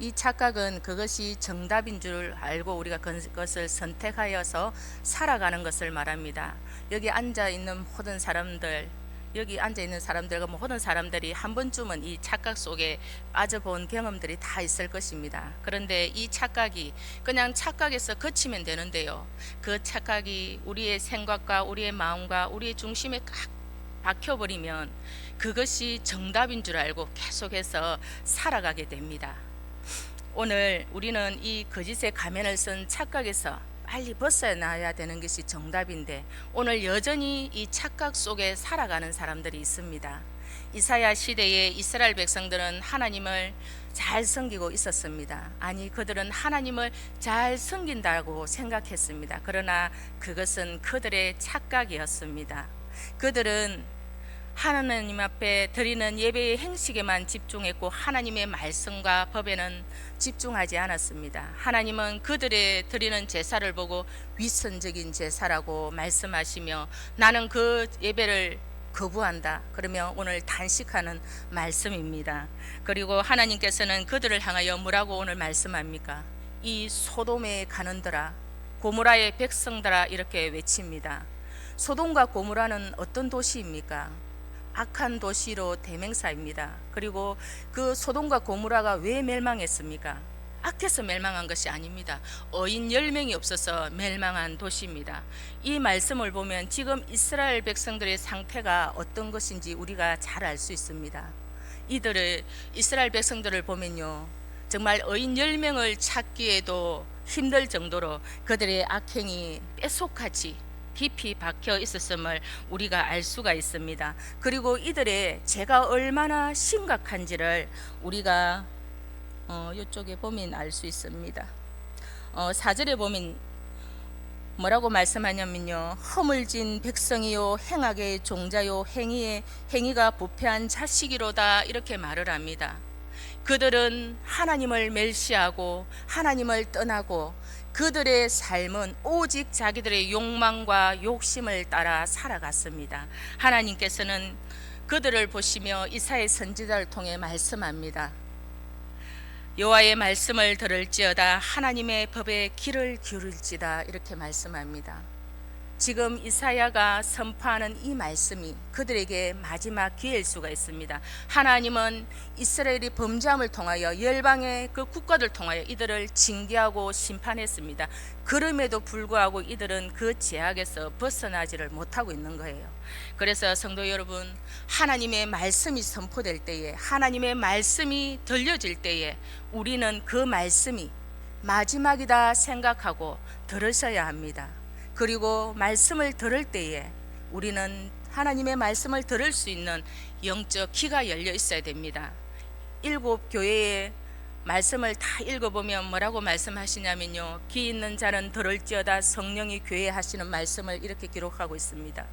이 착각은 그것이 정답인 줄 알고 우리가 그것을 선택하여서 살아가는 것을 말합니다. 여기 앉아 있는 모든 사람들, 여기 앉아 있는 사람들과 모든 사람들이 한 번쯤은 이 착각 속에 빠져본 경험들이 다 있을 것입니다. 그런데 이 착각이 그냥 착각에서 그치면 되는데요. 그 착각이 우리의 생각과 우리의 마음과 우리의 중심에 꽉 박혀버리면 그것이 정답인 줄 알고 계속해서 살아가게 됩니다. 오늘 우리는 이 거짓의 가면을 쓴 착각에서 빨리 벗어나야 되는 것이 정답인데 오늘 여전히 이 착각 속에 살아가는 사람들이 있습니다. 이사야 시대에 이스라엘 백성들은 하나님을 잘 섬기고 있었습니다. 아니 그들은 하나님을 잘 섬긴다고 생각했습니다. 그러나 그것은 그들의 착각이었습니다. 그들은 하나님 앞에 드리는 예배의 행식에만 집중했고 하나님의 말씀과 법에는 집중하지 않았습니다. 하나님은 그들의 드리는 제사를 보고 위선적인 제사라고 말씀하시며 나는 그 예배를 거부한다. 그러면 오늘 단식하는 말씀입니다. 그리고 하나님께서는 그들을 향하여 뭐라고 오늘 말씀합니까? 이 소돔에 가는더라 고무라의 백성들아 이렇게 외칩니다. 소돔과 고무라는 어떤 도시입니까? 악한 도시로 대명사입니다. 그리고 그 소돔과 고무라가 왜 멸망했습니까? 악해서 멸망한 것이 아닙니다. 어인 10명이 없어서 멸망한 도시입니다. 이 말씀을 보면 지금 이스라엘 백성들의 상태가 어떤 것인지 우리가 잘 알 수 있습니다. 이들을 이스라엘 백성들을 보면요. 정말 어인 10명을 찾기에도 힘들 정도로 그들의 악행이 뺏속같이 깊이 박혀 있었음을 우리가 알 수가 있습니다. 그리고 이들의 죄가 얼마나 심각한지를 우리가 어, 이쪽에 보면 알 수 있습니다. 어, 4절에 보면 뭐라고 말씀하냐면요. 허물진 백성이요 행악의 종자요 행위의 행위가 부패한 자식이로다 이렇게 말을 합니다. 그들은 하나님을 멸시하고 하나님을 떠나고 그들의 삶은 오직 자기들의 욕망과 욕심을 따라 살아갔습니다. 하나님께서는 그들을 보시며 이사의 선지자를 통해 말씀합니다. 여호와의 말씀을 들을지어다 하나님의 법에 귀를 기울일지다 이렇게 말씀합니다. 지금 이사야가 선포하는 이 말씀이 그들에게 마지막 기회일 수가 있습니다. 하나님은 이스라엘이 범죄함을 통하여 열방의 그 국가들 통하여 이들을 징계하고 심판했습니다. 그럼에도 불구하고 이들은 그 제약에서 벗어나지를 못하고 있는 거예요. 그래서 성도 여러분, 하나님의 말씀이 선포될 때에 하나님의 말씀이 들려질 때에 우리는 그 말씀이 마지막이다 생각하고 들으셔야 합니다. 그리고 말씀을 들을 때에 우리는 하나님의 말씀을 들을 수 있는 영적 귀가 열려 있어야 됩니다. 일곱 교회의 말씀을 다 읽어보면 뭐라고 말씀하시냐면요. 귀 있는 자는 들을지어다 성령이 교회 하시는 말씀을 이렇게 기록하고 있습니다.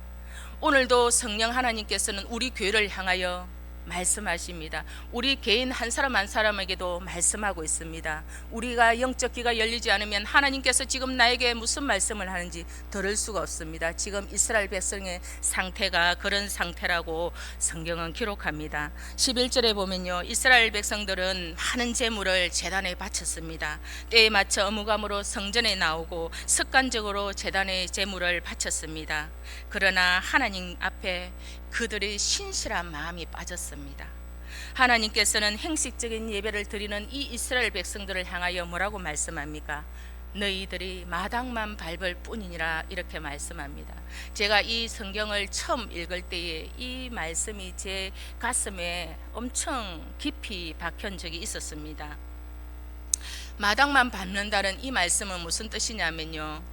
오늘도 성령 하나님께서는 우리 교회를 향하여 말씀하십니다. 우리 개인 한 사람 한 사람에게도 말씀하고 있습니다. 우리가 영적 귀가 열리지 않으면 하나님께서 지금 나에게 무슨 말씀을 하는지 들을 수가 없습니다. 지금 이스라엘 백성의 상태가 그런 상태라고 성경은 기록합니다. 11절에 보면요. 이스라엘 백성들은 많은 재물을 제단에 바쳤습니다. 때에 맞춰 어무감으로 성전에 나오고 습관적으로 제단에 재물을 바쳤습니다. 그러나 하나님 앞에 그들의 신실한 마음이 빠졌습니다. 하나님께서는 행식적인 예배를 드리는 이 이스라엘 백성들을 향하여 뭐라고 말씀합니까? 너희들이 마당만 밟을 뿐이니라 이렇게 말씀합니다. 제가 이 성경을 처음 읽을 때에 이 말씀이 제 가슴에 엄청 깊이 박힌 적이 있었습니다. 마당만 밟는다는 이 말씀은 무슨 뜻이냐면요.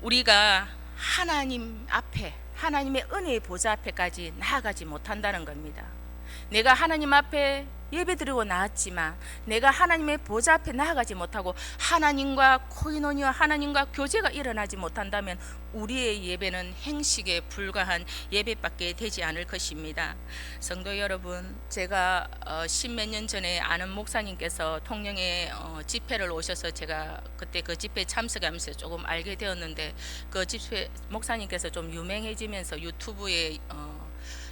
우리가 하나님 앞에 하나님의 은혜의 보좌 앞에까지 나아가지 못한다는 겁니다. 내가 하나님 앞에 예배 드리고 나왔지만 내가 하나님의 보좌 앞에 나아가지 못하고 하나님과 코이노니와 하나님과 교제가 일어나지 못한다면 우리의 예배는 행식에 불과한 예배밖에 되지 않을 것입니다. 성도 여러분, 제가 어, 십몇 년 전에 아는 목사님께서 통영에 어, 집회를 오셔서 제가 그때 그 집회 참석하면서 조금 알게 되었는데 그 집회 목사님께서 좀 유명해지면서 유튜브에 어,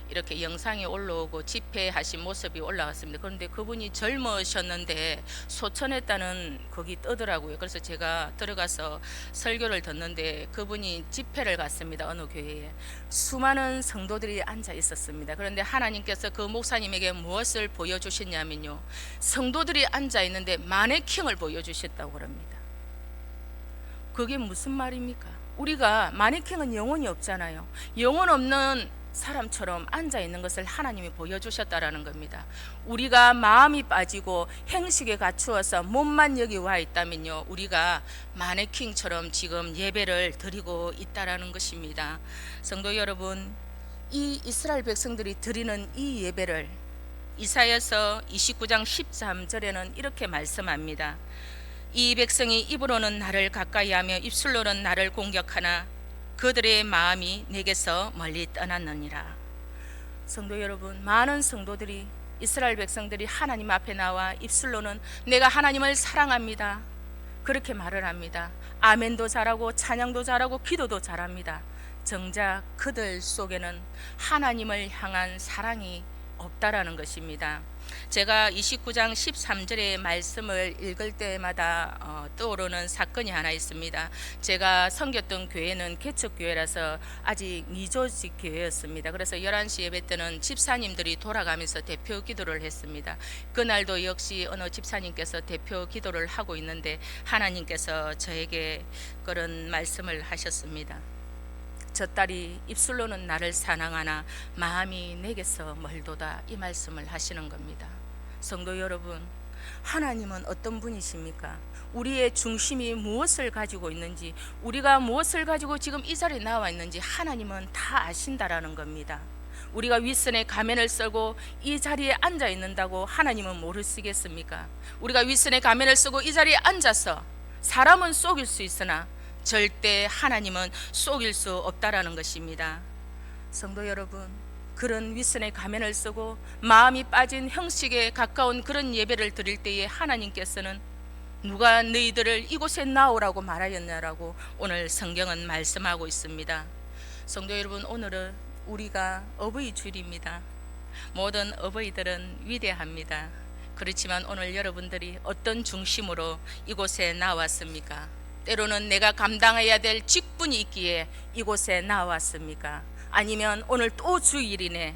이렇게 영상이 올라오고 집회하신 모습이 올라왔습니다. 그런데 그분이 젊으셨는데 소천했다는 거기 뜨더라고요. 그래서 제가 들어가서 설교를 듣는데 그분이 집회를 갔습니다. 어느 교회에 수많은 성도들이 앉아 있었습니다. 그런데 하나님께서 그 목사님에게 무엇을 보여주셨냐면요, 성도들이 앉아 있는데 마네킹을 보여주셨다고 그럽니다. 그게 무슨 말입니까? 우리가 마네킹은 영혼이 없잖아요. 영혼 없는 사람처럼 앉아 있는 것을 하나님이 보여주셨다라는 겁니다. 우리가 마음이 빠지고 행식에 갖추어서 몸만 여기 와 있다면요, 우리가 마네킹처럼 지금 예배를 드리고 있다라는 것입니다. 성도 여러분, 이 이스라엘 백성들이 드리는 이 예배를 이사야서 29장 13절에는 이렇게 말씀합니다. 이 백성이 입으로는 나를 가까이하며 입술로는 나를 공격하나 그들의 마음이 내게서 멀리 떠났느니라. 성도 여러분, 많은 성도들이 이스라엘 백성들이 하나님 앞에 나와 입술로는 내가 하나님을 사랑합니다. 그렇게 말을 합니다. 아멘도 잘하고 찬양도 잘하고 기도도 잘합니다. 정작 그들 속에는 하나님을 향한 사랑이 없다라는 것입니다. 제가 29장 13절의 말씀을 읽을 때마다 어, 떠오르는 사건이 하나 있습니다. 제가 섬겼던 교회는 개척교회라서 아직 미조직 교회였습니다. 그래서 11시 예배 때는 집사님들이 돌아가면서 대표 기도를 했습니다. 그날도 역시 어느 집사님께서 대표 기도를 하고 있는데 하나님께서 저에게 그런 말씀을 하셨습니다. 저 딸이 입술로는 나를 사랑하나 마음이 내게서 멀도다 이 말씀을 하시는 겁니다. 성도 여러분, 하나님은 어떤 분이십니까? 우리의 중심이 무엇을 가지고 있는지, 우리가 무엇을 가지고 지금 이 자리에 나와 있는지 하나님은 다 아신다라는 겁니다. 우리가 윗선에 가면을 쓰고 이 자리에 앉아 있는다고 하나님은 모르시겠습니까? 우리가 윗선에 가면을 쓰고 이 자리에 앉아서 사람은 속일 수 있으나 절대 하나님은 속일 수 없다라는 것입니다. 성도 여러분, 그런 윗선의 가면을 쓰고 마음이 빠진 형식에 가까운 그런 예배를 드릴 때에 하나님께서는 누가 너희들을 이곳에 나오라고 말하였냐라고 오늘 성경은 말씀하고 있습니다. 성도 여러분, 오늘은 우리가 어버이 주일입니다. 모든 어버이들은 위대합니다. 그렇지만 오늘 여러분들이 어떤 중심으로 이곳에 나왔습니까? 때로는 내가 감당해야 될 직분이 있기에 이곳에 나왔습니까? 아니면 오늘 또 주일이네.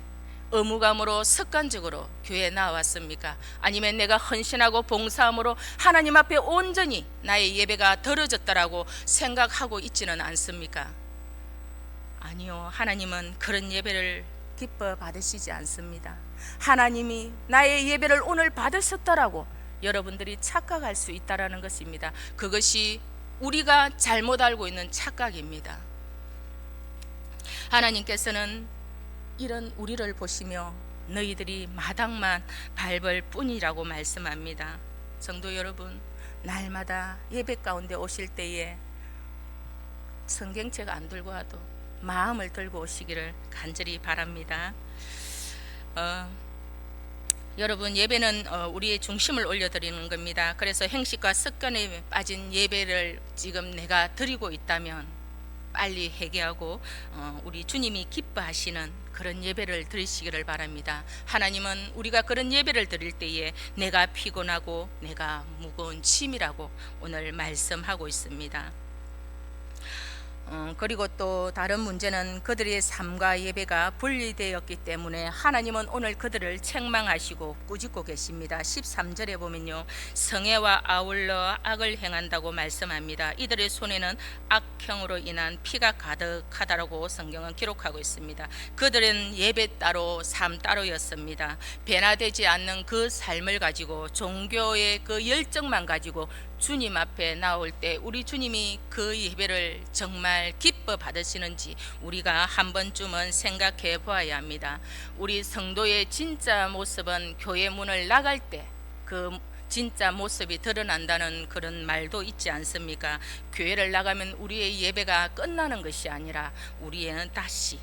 의무감으로 습관적으로 교회에 나왔습니까? 아니면 내가 헌신하고 봉사함으로 하나님 앞에 온전히 나의 예배가 들어졌다라고 생각하고 있지는 않습니까? 아니요. 하나님은 그런 예배를 기뻐 받으시지 않습니다. 하나님이 나의 예배를 오늘 받으셨다라고 여러분들이 착각할 수 있다라는 것입니다. 그것이 우리가 잘못 알고 있는 착각입니다. 하나님께서는 이런 우리를 보시며 너희들이 마당만 밟을 뿐이라고 말씀합니다. 성도 여러분, 날마다 예배 가운데 오실 때에 성경책 안 들고 와도 마음을 들고 오시기를 간절히 바랍니다. 어, 여러분 예배는 어, 우리의 중심을 올려드리는 겁니다. 그래서 행식과 습관에 빠진 예배를 지금 내가 드리고 있다면 빨리 회개하고 어, 우리 주님이 기뻐하시는 그런 예배를 드리시기를 바랍니다. 하나님은 우리가 그런 예배를 드릴 때에 내가 피곤하고 내가 무거운 짐이라고 오늘 말씀하고 있습니다. 어, 그리고 또 다른 문제는 그들의 삶과 예배가 분리되었기 때문에 하나님은 오늘 그들을 책망하시고 꾸짖고 계십니다. 13절에 보면요. 성애와 아울러 악을 행한다고 말씀합니다. 이들의 손에는 악형으로 인한 피가 가득하다라고 성경은 기록하고 있습니다. 그들은 예배 따로 삶 따로였습니다. 변화되지 않는 그 삶을 가지고 종교의 그 열정만 가지고 주님 앞에 나올 때 우리 주님이 그 예배를 정말 기뻐 받으시는지 우리가 한 번쯤은 생각해 보아야 합니다. 우리 성도의 진짜 모습은 교회 문을 나갈 때 그 진짜 모습이 드러난다는 그런 말도 있지 않습니까? 교회를 나가면 우리의 예배가 끝나는 것이 아니라 우리에는 다시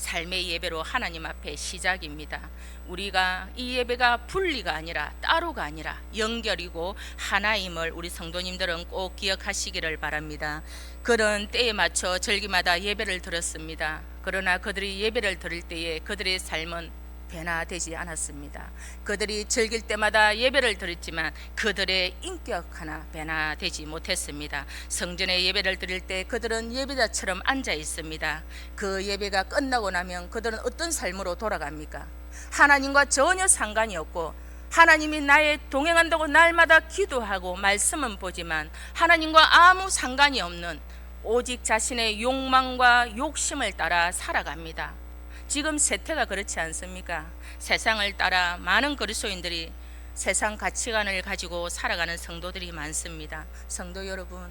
삶의 예배로 하나님 앞에 시작입니다. 우리가 이 예배가 분리가 아니라 따로가 아니라 연결이고 하나임을 우리 성도님들은 꼭 기억하시기를 바랍니다. 그런 때에 맞춰 절기마다 예배를 드렸습니다. 그러나 그들이 예배를 드릴 때에 그들의 삶은 변화되지 않았습니다. 그들이 즐길 때마다 예배를 드렸지만 그들의 인격 하나 변화되지 못했습니다. 성전에 예배를 드릴 때 그들은 예배자처럼 앉아 있습니다. 그 예배가 끝나고 나면 그들은 어떤 삶으로 돌아갑니까? 하나님과 전혀 상관이 없고 하나님이 나의 동행한다고 날마다 기도하고 말씀은 보지만 하나님과 아무 상관이 없는 오직 자신의 욕망과 욕심을 따라 살아갑니다. 지금 세태가 그렇지 않습니까? 세상을 따라 많은 그리스도인들이 세상 가치관을 가지고 살아가는 성도들이 많습니다. 성도 여러분,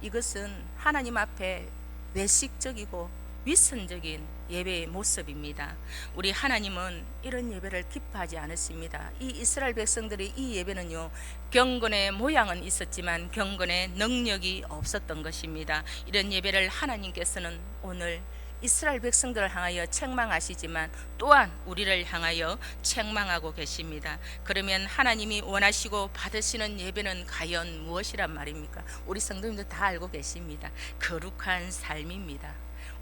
이것은 하나님 앞에 외식적이고 위선적인 예배의 모습입니다. 우리 하나님은 이런 예배를 기뻐하지 않으십니다. 이 이스라엘 백성들의 이 예배는요, 경건의 모양은 있었지만 경건의 능력이 없었던 것입니다. 이런 예배를 하나님께서는 오늘 이스라엘 백성들을 향하여 책망하시지만 또한 우리를 향하여 책망하고 계십니다. 그러면 하나님이 원하시고 받으시는 예배는 과연 무엇이란 말입니까? 우리 성도님들 다 알고 계십니다. 거룩한 삶입니다.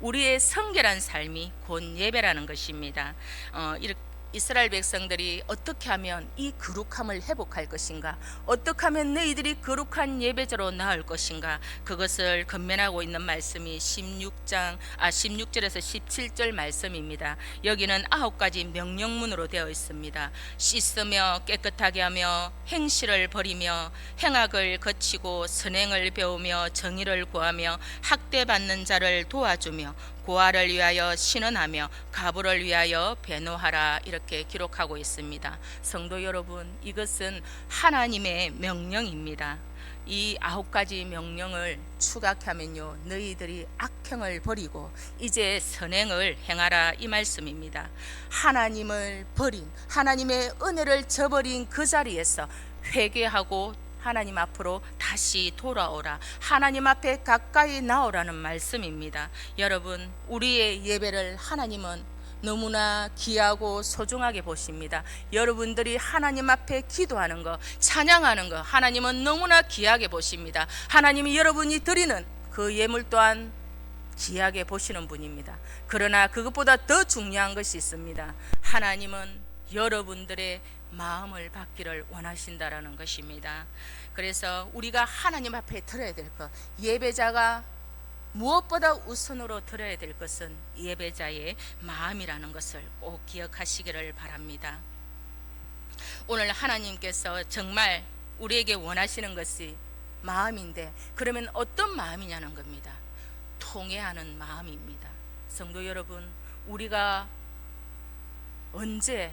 우리의 성결한 삶이 곧 예배라는 것입니다. 어, 이렇게 이스라엘 백성들이 어떻게 하면 이 거룩함을 회복할 것인가? 어떻게 하면 너희들이 거룩한 예배자로 나올 것인가? 그것을 건면하고 있는 말씀이 16장 아 16절에서 17절 말씀입니다. 여기는 아홉 가지 명령문으로 되어 있습니다. 씻으며 깨끗하게 하며 행실을 버리며 행악을 거치고 선행을 배우며 정의를 구하며 학대받는 자를 도와주며 고아를 위하여 신원하며 가부를 위하여 배노하라 이렇게 기록하고 있습니다. 성도 여러분, 이것은 하나님의 명령입니다. 이 아홉 가지 명령을 추각하면요, 너희들이 악행을 버리고 이제 선행을 행하라 이 말씀입니다. 하나님을 버린 하나님의 은혜를 저버린 그 자리에서 회개하고 하나님 앞으로 다시 돌아오라. 하나님 앞에 가까이 나오라는 말씀입니다. 여러분, 우리의 예배를 하나님은 너무나 귀하고 소중하게 보십니다. 여러분들이 하나님 앞에 기도하는 거, 찬양하는 거, 하나님은 너무나 귀하게 보십니다. 하나님이 여러분이 드리는 그 예물 또한 귀하게 보시는 분입니다. 그러나 그것보다 더 중요한 것이 있습니다. 하나님은 여러분들의 마음을 받기를 원하신다라는 것입니다. 그래서 우리가 하나님 앞에 드려야 될 것, 예배자가 무엇보다 우선으로 드려야 될 것은 예배자의 마음이라는 것을 꼭 기억하시기를 바랍니다. 오늘 하나님께서 정말 우리에게 원하시는 것이 마음인데 그러면 어떤 마음이냐는 겁니다. 통회하는 마음입니다. 성도 여러분, 우리가 언제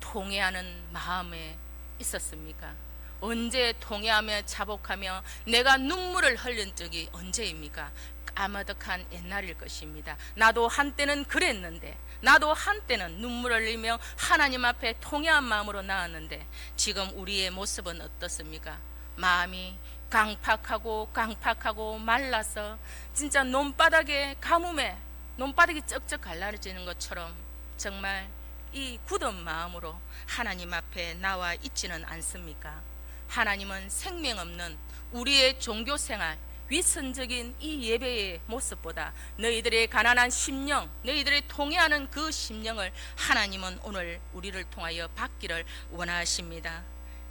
통회하는 마음에 있었습니까? 언제 통회하며 자복하며 내가 눈물을 흘린 적이 언제입니까? 까마득한 옛날일 것입니다. 나도 한때는 그랬는데 나도 한때는 눈물을 흘리며 하나님 앞에 통회한 마음으로 나왔는데 지금 우리의 모습은 어떻습니까? 마음이 강팍하고 강팍하고 말라서 진짜 논바닥에 가뭄에 논바닥이 쩍쩍 갈라지는 것처럼 정말 이 굳은 마음으로 하나님 앞에 나와 있지는 않습니까? 하나님은 생명 없는 우리의 종교 생활 위선적인 이 예배의 모습보다 너희들의 가난한 심령, 너희들의 통해하는 그 심령을 하나님은 오늘 우리를 통하여 받기를 원하십니다.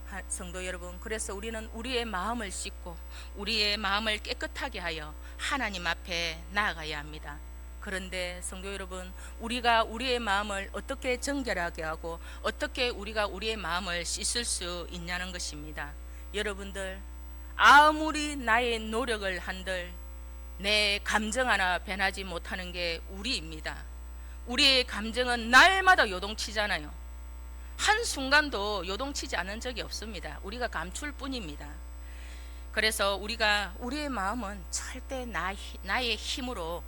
하- 성도 여러분, 그래서 우리는 우리의 마음을 씻고 우리의 마음을 깨끗하게 하여 하나님 앞에 나아가야 합니다. 그런데 성도 여러분, 우리가 우리의 마음을 어떻게 정결하게 하고 어떻게 우리가 우리의 마음을 씻을 수 있냐는 것입니다. 여러분들, 아무리 나의 노력을 한들 내 감정 하나 변하지 못하는 게 우리입니다. 우리의 감정은 날마다 요동치잖아요. 한 순간도 요동치지 않은 적이 없습니다. 우리가 감출 뿐입니다. 그래서 우리가 우리의 마음은 절대 나, 나의 힘으로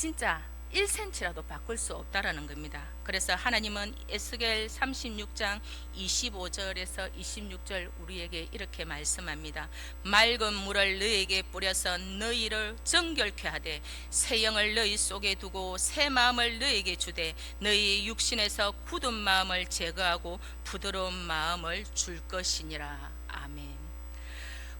진짜 1cm라도 바꿀 수 없다라는 겁니다. 그래서 하나님은 에스겔 36장 25절에서 26절 우리에게 이렇게 말씀합니다. 맑은 물을 너에게 뿌려서 너희를 정결케 하되 새 영을 너희 속에 두고 새 마음을 너에게 주되 너희 육신에서 굳은 마음을 제거하고 부드러운 마음을 줄 것이니라.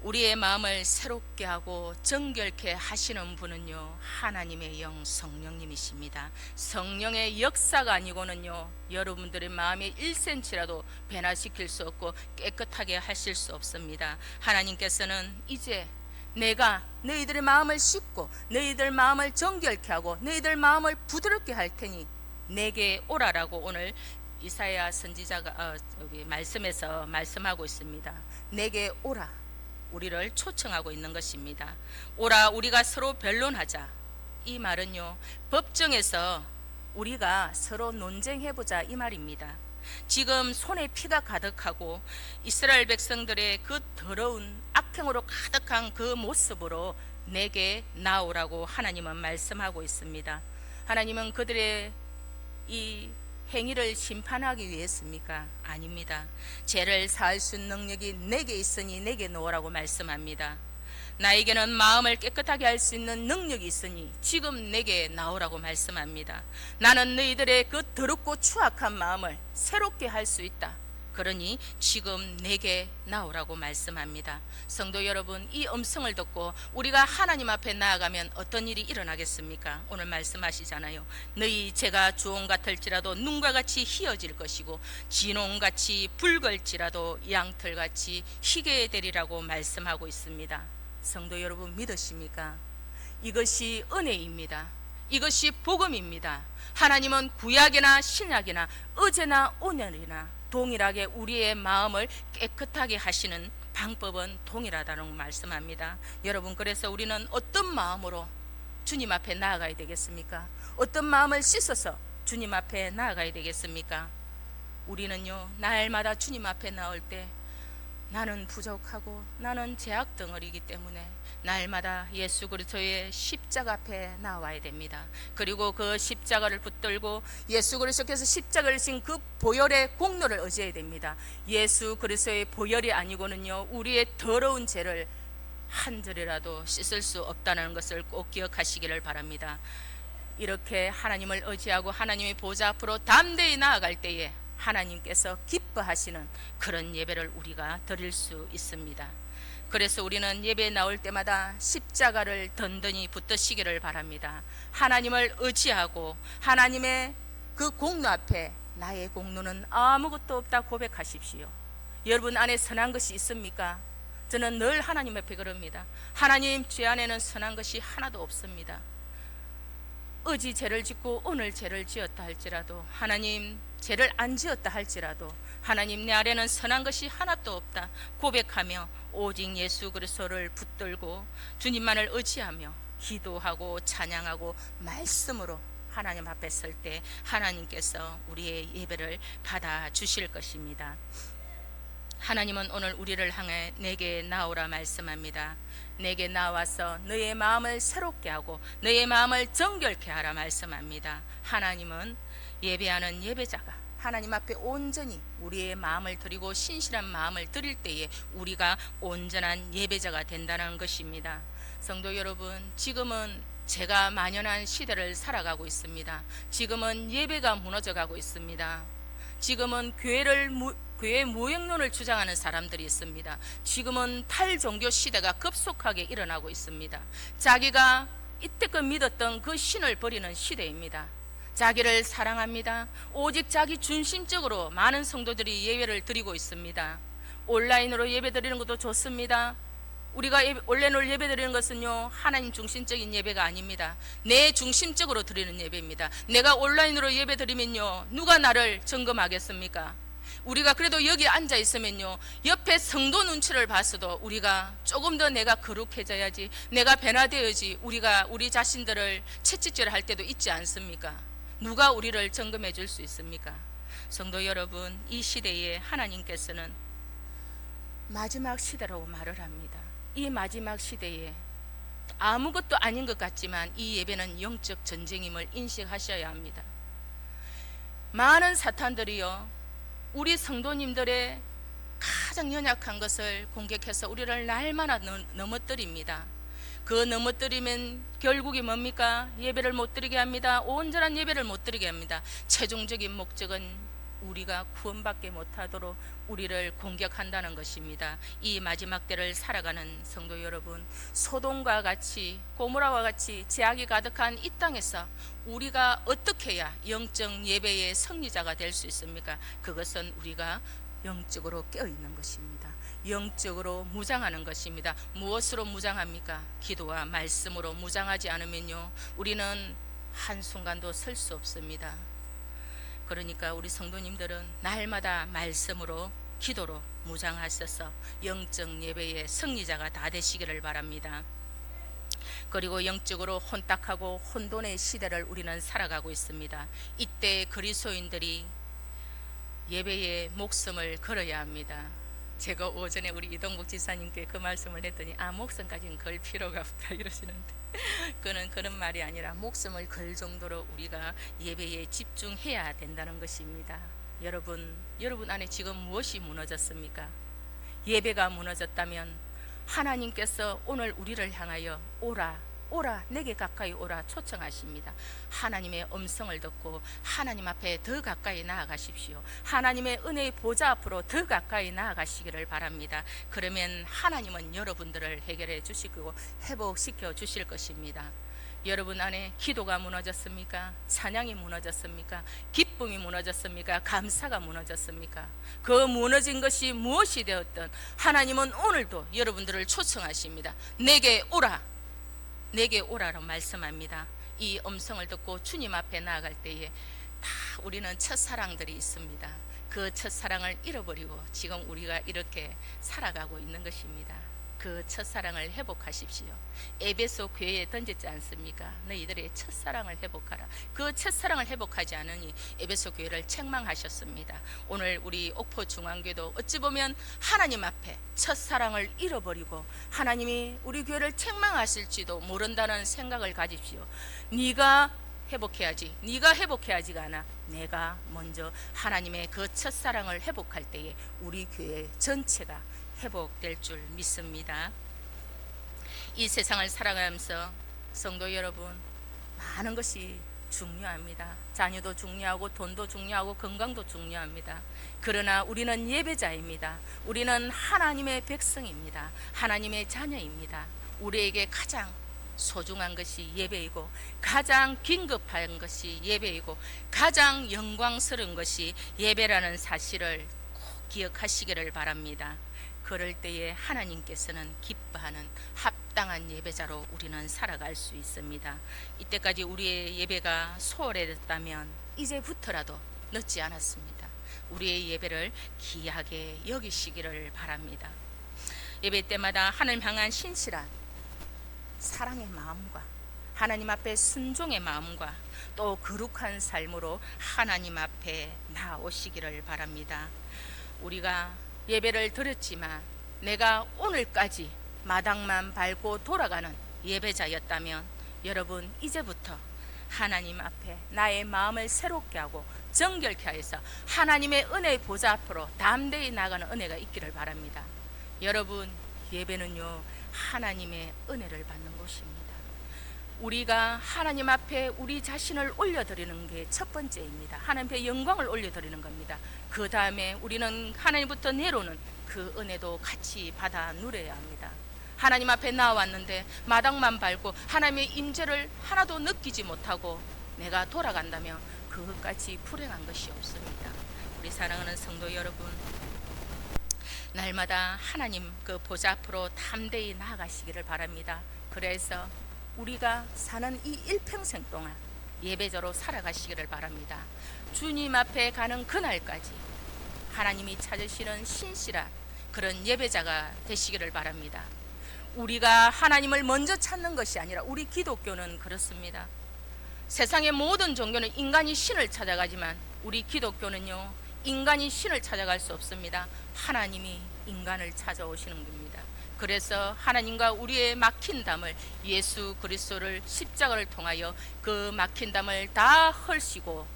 우리의 마음을 새롭게 하고 정결케 하시는 분은요 하나님의 영 성령님이십니다. 성령의 역사가 아니고는요 여러분들의 마음이 1cm라도 변화시킬 수 없고 깨끗하게 하실 수 없습니다. 하나님께서는 이제 내가 너희들의 마음을 씻고 너희들 마음을 정결케 하고 너희들 마음을 부드럽게 할 테니 내게 오라라고 오늘 이사야 선지자가 어, 말씀에서 말씀하고 있습니다. 내게 오라. 우리를 초청하고 있는 것입니다. 오라 우리가 서로 변론하자. 이 말은요. 법정에서 우리가 서로 논쟁해 보자 이 말입니다. 지금 손에 피가 가득하고 이스라엘 백성들의 그 더러운 악행으로 가득한 그 모습으로 내게 나오라고 하나님은 말씀하고 있습니다. 하나님은 그들의 이 행위를 심판하기 위해습니까? 아닙니다. 죄를 사할 수 있는 능력이 내게 있으니 내게 놓으라고 말씀합니다. 나에게는 마음을 깨끗하게 할 수 있는 능력이 있으니 지금 내게 나오라고 말씀합니다. 나는 너희들의 그 더럽고 추악한 마음을 새롭게 할 수 있다. 그러니 지금 내게 나오라고 말씀합니다. 성도 여러분, 이 음성을 듣고 우리가 하나님 앞에 나아가면 어떤 일이 일어나겠습니까? 오늘 말씀하시잖아요. 너희 제가 주홍 같을지라도 눈과 같이 희어질 것이고 진홍같이 붉을지라도 양털같이 희게 되리라고 말씀하고 있습니다. 성도 여러분 믿으십니까? 이것이 은혜입니다. 이것이 복음입니다. 하나님은 구약이나 신약이나 어제나 오늘이나 동일하게 우리의 마음을 깨끗하게 하시는 방법은 동일하다는 말씀합니다. 여러분 그래서 우리는 어떤 마음으로 주님 앞에 나아가야 되겠습니까? 어떤 마음을 씻어서 주님 앞에 나아가야 되겠습니까? 우리는요 날마다 주님 앞에 나올 때 나는 부족하고 나는 제약 덩어리이기 때문에 날마다 예수 그리스도의 십자가 앞에 나와야 됩니다. 그리고 그 십자가를 붙들고 예수 그리스도께서 십자가를 진그 보혈의 공로를 의지해야 됩니다. 예수 그리스도의 보혈이 아니고는요 우리의 더러운 죄를 한 절이라도 씻을 수 없다는 것을 꼭 기억하시기를 바랍니다. 이렇게 하나님을 의지하고 하나님의 보좌 앞으로 담대히 나아갈 때에 하나님께서 기뻐하시는 그런 예배를 우리가 드릴 수 있습니다. 그래서 우리는 예배에 나올 때마다 십자가를 든든히 붙드시기를 바랍니다. 하나님을 의지하고 하나님의 그 공로 앞에 나의 공로는 아무것도 없다 고백하십시오. 여러분 안에 선한 것이 있습니까? 저는 늘 하나님 앞에 그럽니다. 하나님 제 안에는 선한 것이 하나도 없습니다. 어지 죄를 짓고 오늘 죄를 지었다 할지라도 하나님 죄를 안 지었다 할지라도 하나님 내 아래는 선한 것이 하나도 없다 고백하며 오직 예수 그리스도를 붙들고 주님만을 의지하며 기도하고 찬양하고 말씀으로 하나님 앞에 설 때 하나님께서 우리의 예배를 받아 주실 것입니다. 하나님은 오늘 우리를 향해 내게 나오라 말씀합니다. 내게 나와서 너의 마음을 새롭게 하고 너의 마음을 정결케 하라 말씀합니다. 하나님은 예배하는 예배자가 하나님 앞에 온전히 우리의 마음을 드리고 신실한 마음을 드릴 때에 우리가 온전한 예배자가 된다는 것입니다. 성도 여러분, 지금은 제가 만연한 시대를 살아가고 있습니다. 지금은 예배가 무너져 가고 있습니다. 지금은 교회를 무, 교회 무형론을 주장하는 사람들이 있습니다. 지금은 탈종교 시대가 급속하게 일어나고 있습니다. 자기가 이때껏 믿었던 그 신을 버리는 시대입니다. 자기를 사랑합니다. 오직 자기 중심적으로 많은 성도들이 예배를 드리고 있습니다. 온라인으로 예배 드리는 것도 좋습니다. 우리가 온라인으로 예배 드리는 것은요 하나님 중심적인 예배가 아닙니다. 내 중심적으로 드리는 예배입니다. 내가 온라인으로 예배 드리면요 누가 나를 점검하겠습니까? 우리가 그래도 여기 앉아 있으면요 옆에 성도 눈치를 봤어도 우리가 조금 더 내가 거룩해져야지 내가 변화되어야지 우리가 우리 자신들을 채찍질 할 때도 있지 않습니까? 누가 우리를 점검해 줄 수 있습니까? 성도 여러분 이 시대에 하나님께서는 마지막 시대라고 말을 합니다. 이 마지막 시대에 아무것도 아닌 것 같지만 이 예배는 영적 전쟁임을 인식하셔야 합니다. 많은 사탄들이요, 우리 성도님들의 가장 연약한 것을 공격해서 우리를 날마다 넘- 넘어뜨립니다. 그 넘어뜨리면 결국이 뭡니까? 예배를 못 드리게 합니다. 온전한 예배를 못 드리게 합니다. 최종적인 목적은 우리가 구원받게 못하도록 우리를 공격한다는 것입니다. 이 마지막 때를 살아가는 성도 여러분, 소돔과 같이 고모라와 같이 제약이 가득한 이 땅에서 우리가 어떻게 해야 영적 예배의 승리자가 될 수 있습니까? 그것은 우리가 영적으로 깨어 있는 것입니다. 영적으로 무장하는 것입니다. 무엇으로 무장합니까? 기도와 말씀으로 무장하지 않으면요, 우리는 한순간도 설 수 없습니다. 그러니까 우리 성도님들은 날마다 말씀으로 기도로 무장하셔서 영적 예배의 승리자가 다 되시기를 바랍니다. 그리고 영적으로 혼탁하고 혼돈의 시대를 우리는 살아가고 있습니다. 이때 그리스도인들이 예배에 목숨을 걸어야 합니다. 제가 오전에 우리 이동복 지사님께 그 말씀을 했더니 아 목숨까지는 걸 필요가 없다 이러시는데 그는 그런 말이 아니라 목숨을 걸 정도로 우리가 예배에 집중해야 된다는 것입니다. 여러분, 여러분 안에 지금 무엇이 무너졌습니까? 예배가 무너졌다면 하나님께서 오늘 우리를 향하여 오라 오라 내게 가까이 오라 초청하십니다. 하나님의 음성을 듣고 하나님 앞에 더 가까이 나아가십시오. 하나님의 은혜의 보좌 앞으로 더 가까이 나아가시기를 바랍니다. 그러면 하나님은 여러분들을 해결해 주실 거고 회복시켜 주실 것입니다. 여러분 안에 기도가 무너졌습니까? 찬양이 무너졌습니까? 기쁨이 무너졌습니까? 감사가 무너졌습니까? 그 무너진 것이 무엇이 되었든 하나님은 오늘도 여러분들을 초청하십니다. 내게 오라. 내게 오라로 말씀합니다. 이 음성을 듣고 주님 앞에 나아갈 때에 다 우리는 첫사랑들이 있습니다. 그 첫사랑을 잃어버리고 지금 우리가 이렇게 살아가고 있는 것입니다. 그 첫사랑을 회복하십시오. 에베소 교회에 던졌지 않습니까? 너희들의 첫사랑을 회복하라. 그 첫사랑을 회복하지 않으니 에베소 교회를 책망하셨습니다. 오늘 우리 옥포 중앙교도 어찌 보면 하나님 앞에 첫사랑을 잃어버리고 하나님이 우리 교회를 책망하실지도 모른다는 생각을 가집시오. 네가 회복해야지. 네가 회복해야지가 않아. 내가 먼저 하나님의 그 첫사랑을 회복할 때에 우리 교회 전체가 회복될 줄 믿습니다. 이 세상을 살아가면서 성도 여러분 많은 것이 중요합니다. 자녀도 중요하고 돈도 중요하고 건강도 중요합니다. 그러나 우리는 예배자입니다. 우리는 하나님의 백성입니다. 하나님의 자녀입니다. 우리에게 가장 소중한 것이 예배이고 가장 긴급한 것이 예배이고 가장 영광스러운 것이 예배라는 사실을 꼭 기억하시기를 바랍니다. 그럴 때에 하나님께서는 기뻐하는 합당한 예배자로 우리는 살아갈 수 있습니다. 이때까지 우리의 예배가 소홀했다면 이제부터라도 늦지 않았습니다. 우리의 예배를 귀하게 여기시기를 바랍니다. 예배 때마다 하늘 향한 신실한 사랑의 마음과 하나님 앞에 순종의 마음과 또 거룩한 삶으로 하나님 앞에 나오시기를 바랍니다. 우리가 예배를 드렸지만 내가 오늘까지 마당만 밟고 돌아가는 예배자였다면 여러분 이제부터 하나님 앞에 나의 마음을 새롭게 하고 정결케 하여서 하나님의 은혜의 보좌 앞으로 담대히 나가는 은혜가 있기를 바랍니다. 여러분 예배는요 하나님의 은혜를 받는 곳입니다. 우리가 하나님 앞에 우리 자신을 올려드리는 게 첫 번째입니다. 하나님 앞에 영광을 올려드리는 겁니다. 그 다음에 우리는 하나님부터 내려오는 그 은혜도 같이 받아 누려야 합니다. 하나님 앞에 나왔는데 마당만 밟고 하나님의 임재를 하나도 느끼지 못하고 내가 돌아간다면 그것까지 불행한 것이 없습니다. 우리 사랑하는 성도 여러분, 날마다 하나님 그 보좌 앞으로 담대히 나아가시기를 바랍니다. 그래서 우리가 사는 이 일평생 동안 예배자로 살아가시기를 바랍니다. 주님 앞에 가는 그날까지 하나님이 찾으시는 신실한 그런 예배자가 되시기를 바랍니다. 우리가 하나님을 먼저 찾는 것이 아니라 우리 기독교는 그렇습니다. 세상의 모든 종교는 인간이 신을 찾아가지만 우리 기독교는요 인간이 신을 찾아갈 수 없습니다. 하나님이 인간을 찾아오시는 겁니다. 그래서 하나님과 우리의 막힌 담을 예수 그리스도를 십자가를 통하여 그 막힌 담을 다 헐시고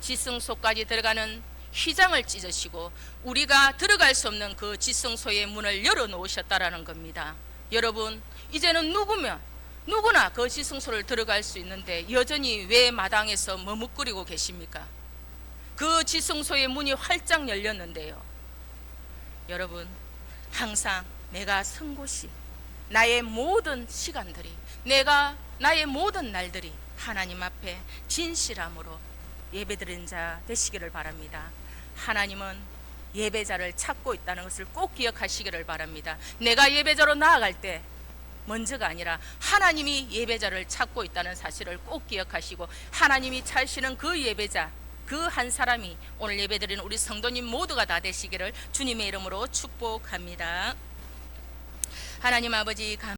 지성소까지 들어가는 휘장을 찢으시고 우리가 들어갈 수 없는 그 지성소의 문을 열어 놓으셨다라는 겁니다. 여러분, 이제는 누구면 누구나 그 지성소를 들어갈 수 있는데 여전히 왜 마당에서 머뭇거리고 계십니까? 그 지성소의 문이 활짝 열렸는데요. 여러분, 항상 내가 선 곳이 나의 모든 시간들이 내가 나의 모든 날들이 하나님 앞에 진실함으로 예배드린 자 되시기를 바랍니다. 하나님은 예배자를 찾고 있다는 것을 꼭 기억하시기를 바랍니다. 내가 예배자로 나아갈 때 먼저가 아니라 하나님이 예배자를 찾고 있다는 사실을 꼭 기억하시고 하나님이 찾으시는 그 예배자 그 한 사람이 오늘 예배드리는 우리 성도님 모두가 다 되시기를 주님의 이름으로 축복합니다. 하나님 아버지 감